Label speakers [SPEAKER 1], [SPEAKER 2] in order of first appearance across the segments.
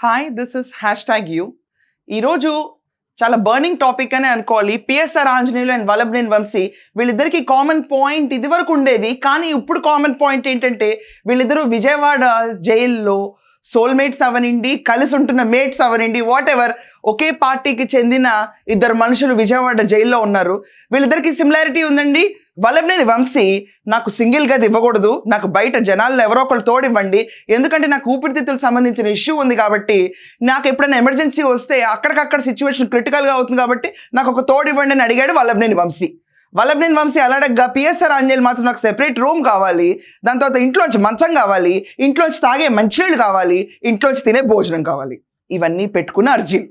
[SPEAKER 1] Hi this is hashtag you ఈరోజు చాలా burning topic అనే అనుకోవాలి. పిఎస్ఆర్ ఆంజనేయులు అండ్ వల్లభనేని వంశీ వీళ్ళిద్దరికి కామన్ పాయింట్ ఇది వరకు ఉండేది. కానీ ఇప్పుడు కామన్ పాయింట్ ఏంటంటే వీళ్ళిద్దరూ విజయవాడ జైల్లో సోల్మేట్స్ అవనండి కలిసి ఉంటున్న మేట్స్ అవనండి వాట్ ఎవర్ ఒకే పార్టీకి చెందిన ఇద్దరు మనుషులు విజయవాడ జైల్లో ఉన్నారు. వీళ్ళిద్దరికి సిమిలారిటీ ఉందండి. వల్లభనేని వంశీ నాకు సింగిల్ గది ఇవ్వకూడదు నాకు బయట జనాల్లో ఎవరో ఒకళ్ళు తోడివ్వండి ఎందుకంటే నాకు ఊపిరితిత్తులకు సంబంధించిన ఇష్యూ ఉంది కాబట్టి నాకు ఎప్పుడైనా ఎమర్జెన్సీ వస్తే అక్కడికక్కడ సిచ్యువేషన్ క్రిటికల్గా అవుతుంది కాబట్టి నాకు ఒక తోడివ్వండి అని అడిగాడు వల్లభనేని వంశీ. వల్లభనేని వంశీ అలాడగ్గా పిఎస్ఆర్ ఆంజనేయులు మాత్రం నాకు సెపరేట్ రూమ్ కావాలి దాని తర్వాత ఇంట్లోంచి మంచం కావాలి ఇంట్లోంచి తాగే మంచినీళ్ళు కావాలి ఇంట్లోంచి తినే భోజనం కావాలి. ఇవన్నీ పెట్టుకున్న అర్జున్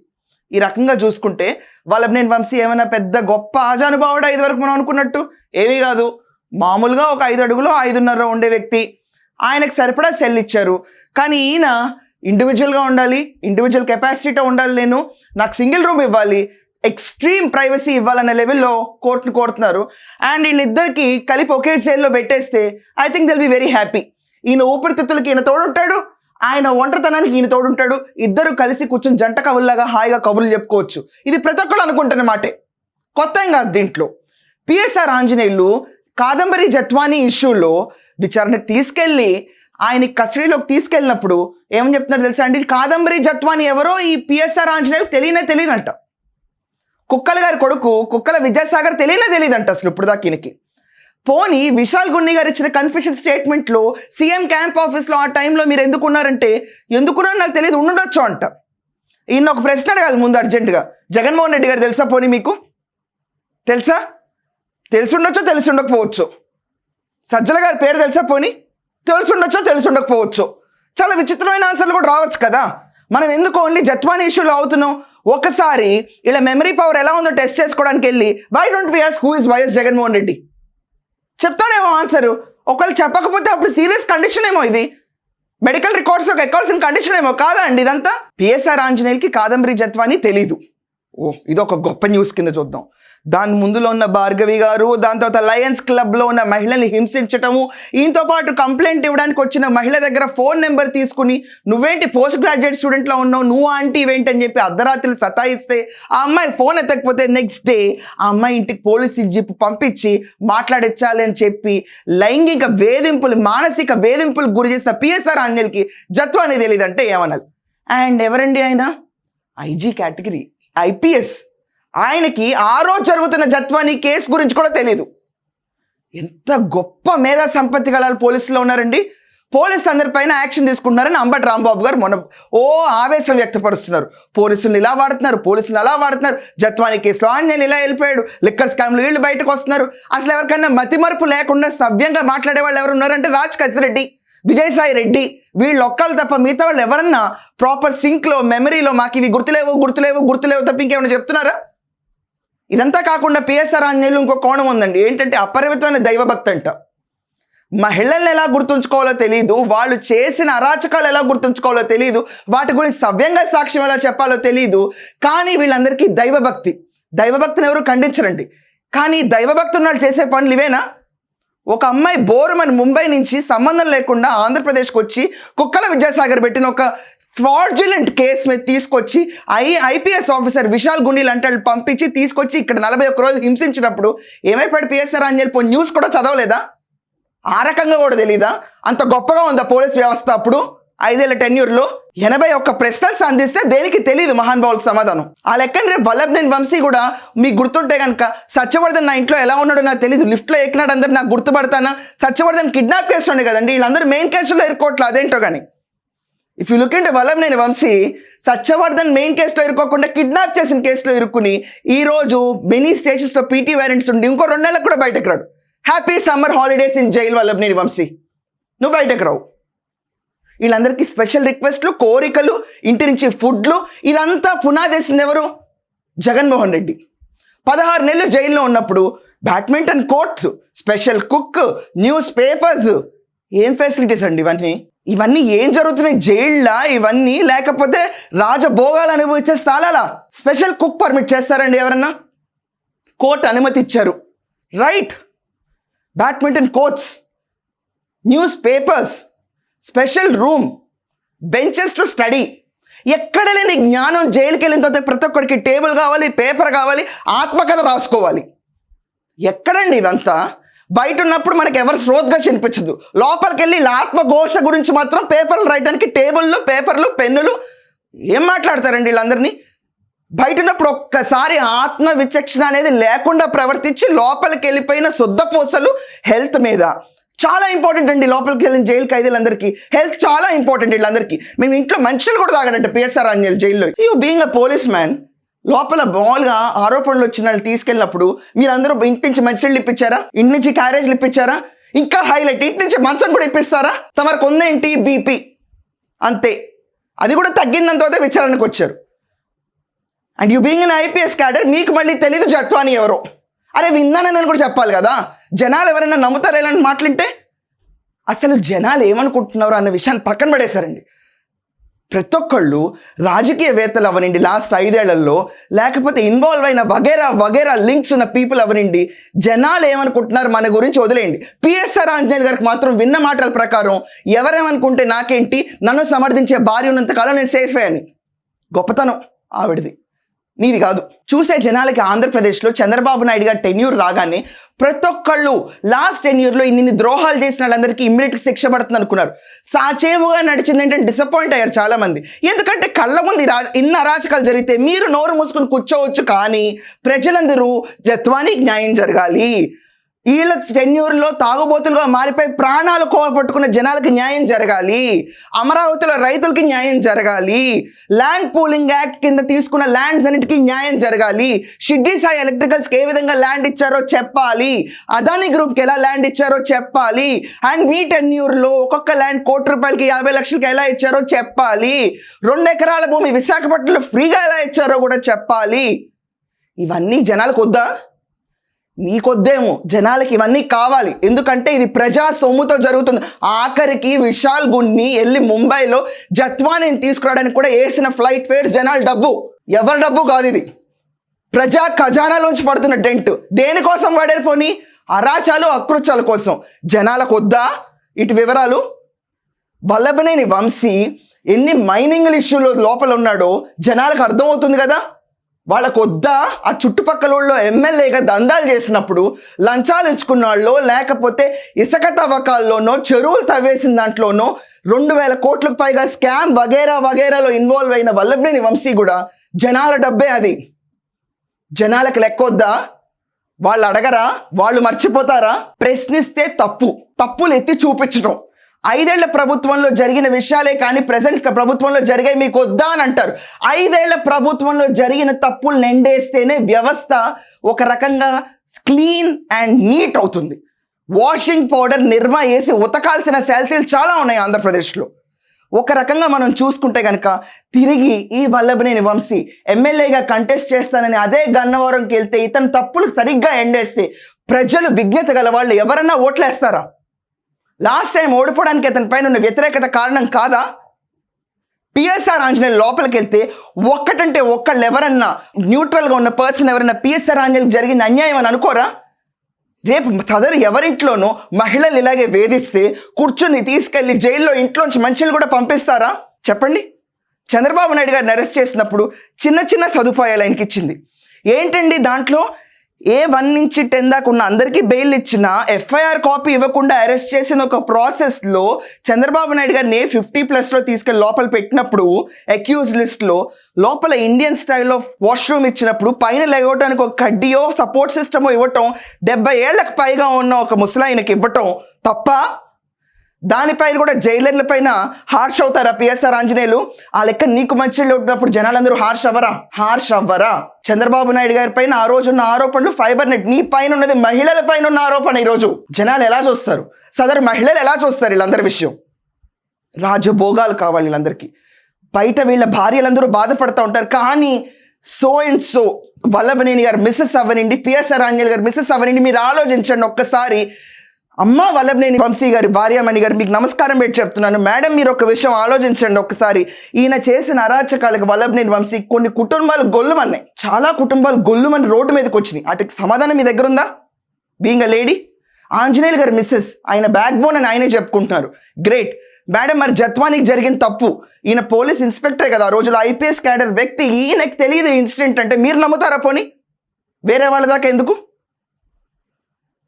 [SPEAKER 1] ఈ రకంగా చూసుకుంటే వల్లభనేని వంశీ ఏమైనా పెద్ద గొప్ప ఆజానుభావుడా ఇదివరకు మనం అనుకున్నట్టు? ఏమీ కాదు. మామూలుగా ఒక ఐదు అడుగులో ఐదున్నర ఉండే వ్యక్తి. ఆయనకు సరిపడా సెల్ ఇచ్చారు. కానీ ఈయన ఇండివిజువల్గా ఉండాలి ఇండివిజువల్ కెపాసిటీతో ఉండాలి నేను నాకు సింగిల్ రూమ్ ఇవ్వాలి ఎక్స్ట్రీమ్ ప్రైవసీ ఇవ్వాలనే లెవెల్లో కోర్టును కోరుతున్నారు. అండ్ వీళ్ళిద్దరికి కలిపి ఒకే జైల్లో పెట్టేస్తే I think they'll be very happy ఈయన ఊపిరితిత్తులకి ఈయన తోడుంటాడు ఆయన ఒంటరితనానికి ఈయన తోడుంటాడు ఇద్దరు కలిసి కూర్చొని జంట కవుల్లాగా హాయిగా కబుర్లు చెప్పుకోవచ్చు. ఇది ప్రతి ఒక్కరు అనుకుంటున్న మాటే. కొత్త ఏం కాదు దీంట్లో. పిఎస్ఆర్ ఆంజనేయులు కాదంబరి జత్వానీ ఇష్యూలో విచారణకు తీసుకెళ్ళి ఆయన కస్టడీలోకి తీసుకెళ్ళినప్పుడు ఏమని చెప్తున్నారు తెలుసా అండి? కాదంబరి జత్వాని ఎవరో ఈ పిఎస్ఆర్ ఆంజనేయులు తెలియనే తెలియదంట. కుక్కల గారి కొడుకు కుక్కల విద్యాసాగర్ తెలియనే తెలియదంట అసలు ఇప్పుడు దాకా ఈయనకి. పోనీ విశాల్ గున్ని గారు ఇచ్చిన కన్ఫెషన్ స్టేట్మెంట్లో సీఎం క్యాంప్ ఆఫీస్లో ఆ టైంలో మీరు ఎందుకున్నారంటే ఎందుకున్నారో నాకు తెలియదు ఉండొచ్చు అంట. ఈయన ఒక ప్రశ్న అడగాలి ముందు అర్జెంటుగా జగన్మోహన్ రెడ్డి గారు తెలుసా పోనీ మీకు? తెలుసా? తెలిసి ఉండొచ్చో తెలిసి ఉండకపోవచ్చు సజ్జల గారి పేరు తెలుసా పోనీ? తెలిసి ఉండొచ్చో తెలిసి ఉండకపోవచ్చు చాలా విచిత్రమైన ఆన్సర్లు కూడా రావచ్చు కదా. మనం ఎందుకు ఓన్లీ జత్వాని ఇష్యూలో అవుతున్నాం? ఒకసారి ఇలా మెమరీ పవర్ ఎలా ఉందో టెస్ట్ చేసుకోవడానికి వెళ్ళి why don't we who is YS Jaganmohan Reddy? చెప్తాడేమో answer ఒకవేళ చెప్పకపోతే అప్పుడు సీరియస్ కండిషన్ ఏమో ఇది. మెడికల్ రికార్డ్స్ ఒక ఎక్కాల్సిన కండిషన్ ఏమో కాదా అండి ఇదంతా? పిఎస్ఆర్ ఆంజనేయులకి కాదంబరి జత్వాని తెలీదు. ఓ ఇది ఒక గొప్ప న్యూస్ కింద చూద్దాం. దాని ముందులో ఉన్న భార్గవి గారు దాని తర్వాత లయన్స్ క్లబ్లో ఉన్న మహిళల్ని హింసించటము ఈయనతో పాటు కంప్లైంట్ ఇవ్వడానికి వచ్చిన మహిళ దగ్గర ఫోన్ నెంబర్ తీసుకుని నువ్వేంటి పోస్ట్ గ్రాడ్యుయేట్ స్టూడెంట్లో ఉన్నావు? నువ్వు ఆంటీ ఏంటి అని చెప్పి అర్ధరాత్రులు సతాయిస్తే ఆ అమ్మాయి ఫోన్ ఎత్తకపోతే నెక్స్ట్ డే ఆ అమ్మాయి ఇంటికి పోలీసు జీప్ పంపించి మాట్లాడించాలి అని చెప్పి లైంగిక వేధింపులు మానసిక వేధింపులు గురి చేసిన పిఎస్ఆర్ ఆంజనేయులకి జత్వం అనేది తెలియదంటే ఏమనాలి? అండ్ ఎవరండి ఆయన? ఐజీ కేటగిరీ ఐపీఎస్ ఆయనకి ఆరో జరుగుతున్న జత్వాని కేసు గురించి కూడా తెలియదు ఎంత గొప్ప మేధా సంపత్తి గల పోలీసులు ఉన్నారండి. పోలీసులు అందరిపైన యాక్షన్ తీసుకుంటున్నారని అంబటి రాంబాబు గారు మొన్న ఓ ఆవేశం వ్యక్తపరుస్తున్నారు. పోలీసులు ఇలా వాడుతున్నారు పోలీసులు అలా వాడుతున్నారు. జత్వాని కేసులో ఆంజనేయులు ఇలా వెళ్ళిపోయాడు. లిక్కర్ స్కామ్లు వీళ్ళు బయటకు వస్తున్నారు. అసలు ఎవరికైనా మతిమరుపు లేకుండా సవ్యంగా మాట్లాడే వాళ్ళు ఎవరు ఉన్నారంటే రాజ్ కసిరెడ్డి విజయసాయి రెడ్డి. వీళ్ళు ఒక్కళ్ళు తప్ప మిగతా వాళ్ళు ఎవరన్నా ప్రాపర్ సింక్లో మెమరీలో మాకు ఇవి గుర్తులేవు గుర్తులేవు గుర్తులేవు తప్ప ఇంకేమైనా చెప్తున్నారా? ఇదంతా కాకుండా పిఎస్ఆర్ ఆంజనేయులు ఇంకో కోణం ఉందండి. ఏంటంటే అపరిమితమైన దైవభక్తి అంట మహిళల్ని ఎలా గుర్తుంచుకోవాలో తెలియదు వాళ్ళు చేసిన అరాచకాలు ఎలా గుర్తుంచుకోవాలో తెలియదు వాటి గురించి సవ్యంగా సాక్ష్యం ఎలా చెప్పాలో తెలియదు కానీ వీళ్ళందరికీ దైవభక్తి. దైవభక్తిని ఎవరు ఖండించరండి. కానీ దైవభక్తులు వాళ్ళు చేసే పనులు ఇవేనా? ఒక అమ్మాయి బోరుమని ముంబై నుంచి సంబంధం లేకుండా ఆంధ్రప్రదేశ్కి వచ్చి కుక్కల విద్యాసాగర్ పెట్టిన ఒక ఫ్రాడ్యులెంట్ కేసు మీద తీసుకొచ్చి ఐ ఐపీఎస్ ఆఫీసర్ విశాల్ గుండీలు అంటే వాళ్ళు పంపించి తీసుకొచ్చి ఇక్కడ నలభై ఒక్క రోజులు హింసించినప్పుడు ఏమైపోయాడు పిఎస్ఆర్ అని చెప్పి న్యూస్ కూడా చదవలేదా? ఆ రకంగా కూడా తెలీదా? అంత గొప్పగా ఉందా పోలీస్ వ్యవస్థ అప్పుడు? ఐదేళ్ళ టెన్యూర్లో ఎనభై ఒక్క ప్రశ్నలు సంధిస్తే దేనికి తెలియదు మహాన్ బావుల సమాధానం. ఆ లెక్కన రేపు వల్లభనేని వంశీ కూడా మీకు గుర్తుంటే కనుక సత్యవర్ధన్ నా ఇంట్లో ఎలా ఉన్నాడో నాకు తెలియదు లిఫ్ట్లో ఎక్కినాడు అందరు నాకు గుర్తుపడతానా? సత్యవర్ధన్ కిడ్నాప్ కేసు ఉండే కదండి. వీళ్ళందరూ మెయిన్ కేసులో ఎరుకోవట్లేదు అదేంటో కానీ ఇఫ్ యూ లుక్ ఇంటే వల్లభనేని వంశీ సత్యవర్ధన్ మెయిన్ కేసులో ఇరుకోకుండా కిడ్నాప్ చేసిన కేసులో ఇరుక్కుని ఈ రోజు మెనీ స్టేషన్స్లో పీటీ వారెంట్స్ ఉండి ఇంకో రెండు నెలలకు కూడా బయటకు రాడు. Happy summer holidays in jail Vallabhaneni Vamsi నువ్వు బయటకు రావు. వీళ్ళందరికీ స్పెషల్ రిక్వెస్ట్లు కోరికలు ఇంటి నుంచి ఫుడ్లు ఇదంతా పునాదేసింది ఎవరు? జగన్మోహన్ రెడ్డి. పదహారు నెలలు జైల్లో ఉన్నప్పుడు badminton courts special cook news papers ఏం ఫెసిలిటీస్ అండి ఇవన్నీ? ఇవన్నీ ఏం జరుగుతున్నాయి? జైళ్ళా? ఇవన్నీ లేకపోతే రాజభోగాలు అనుభవించే స్థలాలా? స్పెషల్ కుక్ పర్మిట్ చేస్తారండి ఎవరన్నా? కోర్ట్ అనుమతి ఇచ్చారు. Right. Badminton courts news papers special room benches to study. ఎక్కడ లేని జ్ఞానం జైలుకి వెళ్ళిన తర్వాత ప్రతి ఒక్కరికి టేబుల్ కావాలి పేపర్ కావాలి ఆత్మకథ రాసుకోవాలి. ఎక్కడండి ఇదంతా? బయట ఉన్నప్పుడు మనకి ఎవరు శ్రోత్గా కనిపించదు లోపలికి వెళ్ళి ఇలా ఆత్మఘోష గురించి మాత్రం పేపర్లు రాయడానికి టేబుల్లు పేపర్లు పెన్నులు ఏం మాట్లాడతారండి వీళ్ళందరినీ? బయట ఉన్నప్పుడు ఒక్కసారి ఆత్మ విచక్షణ అనేది లేకుండా ప్రవర్తించి లోపలికి వెళ్ళిపోయిన శుద్ధపూసలు హెల్త్ మీద. చాలా ఇంపార్టెంట్ అండి లోపలికి వెళ్ళిన జైలు ఖైదీలందరికీ హెల్త్ చాలా ఇంపార్టెంట్ వీళ్ళందరికీ. మేము ఇంట్లో మంచిలు కూడా తాగడంటే పిఎస్ఆర్ అంజల్ జైల్లో. You being a policeman. లోపల మామూలుగా ఆరోపణలు వచ్చిన వాళ్ళు తీసుకెళ్ళినప్పుడు మీరందరూ ఇంటి నుంచి మంచిళ్ళు ఇప్పించారా? ఇంటి నుంచి క్యారేజ్లు ఇప్పించారా? ఇంకా హైలైట్ ఇంటి నుంచి మంచం కూడా ఇప్పిస్తారా? తమరికి ఉందేంటి బీపీ? అంతే. అది కూడా తగ్గిందంత తర్వాత విచారణకు వచ్చారు. And you being an IPS cadre మీకు మళ్ళీ తెలీదు జత్వాని ఎవరో. అరే విన్నానని కూడా చెప్పాలి కదా. జనాలు ఎవరైనా నమ్ముతారు ఇలాంటి మాటలుంటే అసలు జనాలు ఏమనుకుంటున్నారు అన్న విషయాన్ని పక్కన పడేశారండి. ప్రతి ఒక్కళ్ళు రాజకీయవేత్తలు అవనండి లాస్ట్ ఐదేళ్ళలో లేకపోతే ఇన్వాల్వ్ అయిన వగేరా వగేరా లింక్స్ ఉన్న పీపుల్ అవనండి జనాలు ఏమనుకుంటున్నారు మన గురించి వదిలేయండి. పిఎస్ఆర్ ఆంజనేయులు గారికి మాత్రం విన్న మాటల ప్రకారం ఎవరేమనుకుంటే నాకేంటి నన్ను సమర్థించే భార్య ఉన్నంతకాలం నేను సేఫే అని. గొప్పతనం ఆవిడది. నీది కాదు. చూసే జనాలకి ఆంధ్రప్రదేశ్లో చంద్రబాబు నాయుడు గారు టెన్యూర్ రాగానే ప్రతి ఒక్కళ్ళు లాస్ట్ టెన్యూర్లో ఇన్ని ద్రోహాలు చేసిన వాళ్ళందరికీ ఇమ్మీడియట్ శిక్ష పడుతుంది అనుకున్నారు. సాచేముగా నడిచింది ఏంటంటే డిసప్పాయింట్ అయ్యారు చాలామంది. ఎందుకంటే కళ్ళ ముందు ఈ ఇన్ని అరాచకాలు జరిగితే మీరు నోరు మూసుకుని కూర్చోవచ్చు కానీ ప్రజలందరూ జత్వానికి న్యాయం జరగాలి. వీళ్ళ టెన్యూర్లో తాగుబోతులుగా మారిపోయి ప్రాణాలు కోల్పట్టుకున్న జనాలకి న్యాయం జరగాలి. అమరావతిలో రైతులకి న్యాయం జరగాలి. ల్యాండ్ పూలింగ్ యాక్ట్ కింద తీసుకున్న ల్యాండ్స్ అన్నిటికీ న్యాయం జరగాలి. షిడ్డీ సాయి ఎలక్ట్రికల్స్కి ఏ విధంగా ల్యాండ్ ఇచ్చారో చెప్పాలి. అదాని గ్రూప్కి ఎలా ల్యాండ్ ఇచ్చారో చెప్పాలి. అండ్ మీ టెన్యూర్లో ఒక్కొక్క ల్యాండ్ కోటి రూపాయలకి యాభై లక్షలకి ఎలా ఇచ్చారో చెప్పాలి. రెండు ఎకరాల భూమి విశాఖపట్నంలో ఫ్రీగా ఎలా ఇచ్చారో కూడా చెప్పాలి. ఇవన్నీ జనాలకు వద్దా? నీకొద్దేమో. జనాలకి ఇవన్నీ కావాలి. ఎందుకంటే ఇది ప్రజా సొమ్ముతో జరుగుతుంది. ఆఖరికి విశాల్ గుణ్ణి వెళ్ళి ముంబైలో జత్వాని తీసుకురావడానికి కూడా వేసిన ఫ్లైట్ ఫేర్స్ జనాల డబ్బు. ఎవరి డబ్బు కాదు ఇది. ప్రజా ఖజానాలోంచి పడుతున్న డెంట్. దేనికోసం వాడారు పోనీ? అరాచాలు అకృత్యాల కోసం. జనాలకు వద్దా? ఇటు వివరాలు? వల్లభనేని వంశీ ఎన్ని మైనింగ్ ఇష్యూలో లోపల ఉన్నాడో జనాలకు అర్థమవుతుంది కదా? వాళ్ళకు వద్దా ఆ చుట్టుపక్కల వాళ్ళు ఎమ్మెల్యేగా దందాలు చేసినప్పుడు లంచాలు ఇచ్చుకున్న వాళ్ళో లేకపోతే ఇసుక తవ్వకాల్లోనో చెరువులు తవ్వేసిన దాంట్లోనో రెండు వేల కోట్లకు పైగా స్కామ్ వగేరా వగేరాలో ఇన్వాల్వ్ అయిన వల్లభేని వంశీ కూడా జనాల డబ్బే అది. జనాలకు లెక్కొద్దా? వాళ్ళు అడగరా? వాళ్ళు మర్చిపోతారా? ప్రశ్నిస్తే తప్పు. తప్పులు ఎత్తి చూపించడం ఐదేళ్ళ ప్రభుత్వంలో జరిగిన విషయాలే కానీ ప్రజెంట్ ప్రభుత్వంలో జరిగే మీకు వద్దా అని అంటారు. ఐదేళ్ళ ప్రభుత్వంలో జరిగిన తప్పులు నిండేస్తేనే వ్యవస్థ ఒక రకంగా క్లీన్ అండ్ నీట్ అవుతుంది. వాషింగ్ పౌడర్ నిర్మా వేసి ఉతకాల్సిన శాలరీలు చాలా ఉన్నాయి ఆంధ్రప్రదేశ్లో. ఒక రకంగా మనం చూసుకుంటే కనుక తిరిగి ఈ వల్లభనేని వంశీ ఎమ్మెల్యేగా కంటెస్ట్ చేస్తానని అదే గన్నవరంకి వెళ్తే ఇతను తప్పులు సరిగ్గా ఎండేస్తే ప్రజలు విజ్ఞత గల వాళ్ళు ఎవరన్నా ఓట్లేస్తారా? లాస్ట్ టైం ఓడిపోవడానికి అతని పైన ఉన్న వ్యతిరేకత కారణం కాదా? పిఎస్ఆర్ ఆంజనేయ లోపలికి వెళ్తే ఒక్కటంటే ఒక్కళ్ళు ఎవరన్నా న్యూట్రల్గా ఉన్న పర్సన్ ఎవరన్నా పిఎస్ఆర్ ఆంజనేయులు జరిగిన అన్యాయం అని అనుకోరా? రేపు సదరు ఎవరింట్లోనూ మహిళలు ఇలాగే వేధిస్తే కూర్చొని తీసుకెళ్ళి జైల్లో ఇంట్లోంచి మనుషులు కూడా పంపిస్తారా? చెప్పండి. చంద్రబాబు నాయుడు గారిని అరెస్ట్ చేసినప్పుడు చిన్న చిన్న సదుపాయాలు ఆయనకి ఇచ్చింది ఏంటండి దాంట్లో? ఏ వన్ నుంచి టెన్ దాకా ఉన్న అందరికీ బెయిల్ ఇచ్చిన ఎఫ్ఐఆర్ కాపీ ఇవ్వకుండా అరెస్ట్ చేసిన ఒక ప్రాసెస్లో చంద్రబాబు నాయుడు గారిని ఫిఫ్టీ ప్లస్లో తీసుకెళ్ళి లోపల పెట్టినప్పుడు అక్యూజ్ లిస్ట్లో లోపల ఇండియన్ స్టైల్లో వాష్రూమ్ ఇచ్చినప్పుడు పైన లేవటానికి ఒక కడ్డీయో సపోర్ట్ సిస్టమో ఇవ్వటం డెబ్బై ఏళ్ళకు పైగా ఉన్న ఒక ముసలాయనకి ఇవ్వటం తప్ప దానిపైన కూడా జైలర్ల పైన హార్ష్ అవుతారా పిఎస్ఆర్ ఆంజనేయులు? ఆ లెక్క నీకు మంచిలో ఉన్నప్పుడు జనాలందరూ హార్ష్ అవ్వరా? హార్ష్ అవ్వరా? చంద్రబాబు నాయుడు గారి పైన ఆ రోజు ఉన్న ఆరోపణలు ఫైబర్ నెట్. నీ పైన ఉన్నది మహిళల పైన ఉన్న ఆరోపణ ఈరోజు. జనాలు ఎలా చూస్తారు? సదరు మహిళలు ఎలా చూస్తారు వీళ్ళందరి విషయం? రాజభోగాలు కావాలి వీళ్ళందరికీ. బయట వీళ్ళ భార్యలందరూ బాధపడుతూ ఉంటారు. కానీ సో అండ్ సో వల్లభనేని గారు మిస్సెస్ అవ్వనండి పిఎస్ఆర్ ఆంజనేయులు గారు మిస్సెస్ అవ్వనండి మీరు ఆలోచించండి ఒక్కసారి. అమ్మ వల్లభనేని వంశీ గారి భార్యమణి గారు మీకు నమస్కారం పెట్టి చెప్తున్నాను. మేడం మీరు ఒక విషయం ఆలోచించండి ఒకసారి. ఈయన చేసిన అరాచకాలకు వల్లభనేని వంశీ కొన్ని కుటుంబాలు గొల్లుమన్నాయి. చాలా కుటుంబాలు గొల్లుమని రోడ్డు మీదకి వచ్చినాయి. వాటికి సమాధానం మీ దగ్గర ఉందా? Being a lady. ఆంజనేయులు గారి మిస్సెస్. ఆయన బ్యాక్ బోన్ అని ఆయనే చెప్పుకుంటున్నారు. గ్రేట్. మేడం మరి జత్వానికి జరిగిన తప్పు. ఈయన పోలీస్ ఇన్స్పెక్టరే కదా. ఆ రోజులో ఐపీఎస్ క్యాడర్ వ్యక్తి ఈయనకి తెలియదు ఇన్సిడెంట్ అంటే. మీరు నమ్ముతారా పోనీ? వేరే వాళ్ళ దాకా ఎందుకు?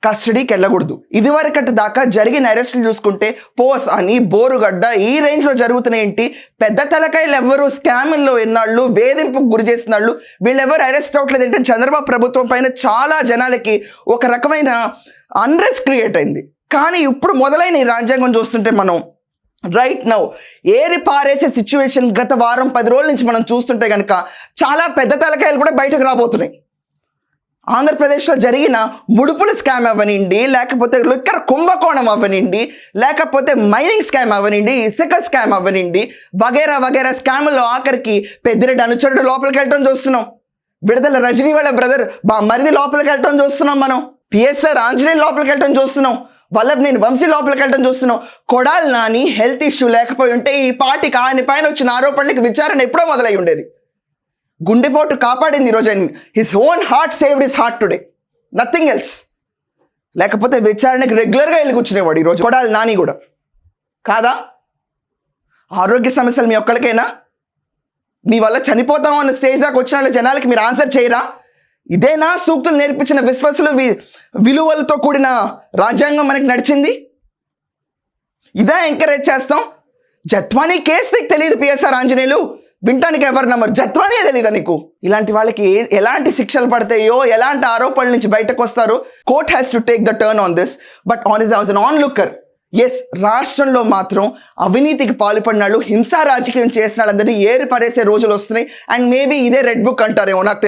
[SPEAKER 1] కస్టడీకి వెళ్ళకూడదు. ఇదివరకటి దాకా జరిగిన అరెస్టులు చూసుకుంటే పోస్ అని బోరుగడ్డ ఈ రేంజ్లో జరుగుతున్నాయి ఏంటి? పెద్ద తలకాయలు ఎవ్వరు స్కామ్ల్లో ఎన్నాళ్ళు వేధింపుకు గురి చేసిన వాళ్ళు వీళ్ళెవరు అరెస్ట్ అవ్వట్లేదు అంటే చంద్రబాబు ప్రభుత్వం పైన చాలా జనాలకి ఒక రకమైన అన్రెస్ట్ క్రియేట్ అయింది. కానీ ఇప్పుడు మొదలైన ఈ రాజ్యాంగం చూస్తుంటే మనం రైట్ నౌ ఏరి పారేసే సిచ్యువేషన్ గత వారం పది రోజుల నుంచి మనం చూస్తుంటే కనుక చాలా పెద్ద తలకాయలు కూడా బయటకు రాబోతున్నాయి. ఆంధ్రప్రదేశ్లో జరిగిన ముడుపుల స్కామ్ అవ్వనిండి లేకపోతే లిక్కర్ కుంభకోణం అవ్వనిండి లేకపోతే మైనింగ్ స్కామ్ అవ్వనిండి ఇసుక స్కామ్ అవ్వనిండి వగేరా వగేరా స్కాముల్లో ఆఖరికి పెద్దిరెడ్డి అనుచరుడు లోపలికి వెళ్ళడం చూస్తున్నాం. విడుదల రజనీ వాళ్ళ బ్రదర్ బా మరిది లోపలికి వెళ్ళటం చూస్తున్నాం మనం. పిఎస్ఆర్ ఆంజనేయ లోపలికి వెళ్ళటం చూస్తున్నాం. వల్లభ నేను వంశీ లోపలికి వెళ్ళటం చూస్తున్నాం. కొడాలి నాని హెల్త్ ఇష్యూ లేకపోయి ఉంటే ఈ పార్టీకి ఆయన పైన వచ్చిన ఆరోపణలకు విచారణ ఎప్పుడో మొదలై ఉండేది. గుండెపోటు కాపాడింది ఈరోజు ఆయన. His own heart saved his heart today nothing else లేకపోతే విచారణకి రెగ్యులర్గా వెళ్ళి కూర్చునేవాడు ఈరోజు కొడాలి నాని కూడా. కాదా? ఆరోగ్య సమస్యలు మీ ఒక్కరికైనా? మీ వల్ల చనిపోతాం అన్న స్టేజ్ దాకా వచ్చిన జనాలకి మీరు ఆన్సర్ చేయరా? ఇదేనా సూక్తులు నేర్పించిన విశ్వాసులు వి విలువలతో కూడిన రాజ్యాంగం మనకి నడిచింది? ఇదే ఎంకరేజ్ చేస్తాం? జత్వానీ కేసు నీకు తెలియదు పిఎస్ఆర్ ఆంజనేయులు. వింటానికి ఎవరు నమ్మరు. జత్వనే తెలియదా నీకు? ఇలాంటి వాళ్ళకి ఏ- ఎలాంటి శిక్షలు పడతాయో ఎలాంటి ఆరోపణల నుంచి బయటకు వస్తారో court has to take the turn on this but on is an onlooker's రాష్ట్రంలో మాత్రం అవినీతికి పాల్పడిన వాళ్ళు హింసా రాజకీయం చేసిన వాళ్ళందరినీ ఏరి పరేసే రోజులు వస్తున్నాయి. అండ్ మేబీ ఇదే రెడ్ బుక్ అంటారేమో నాకు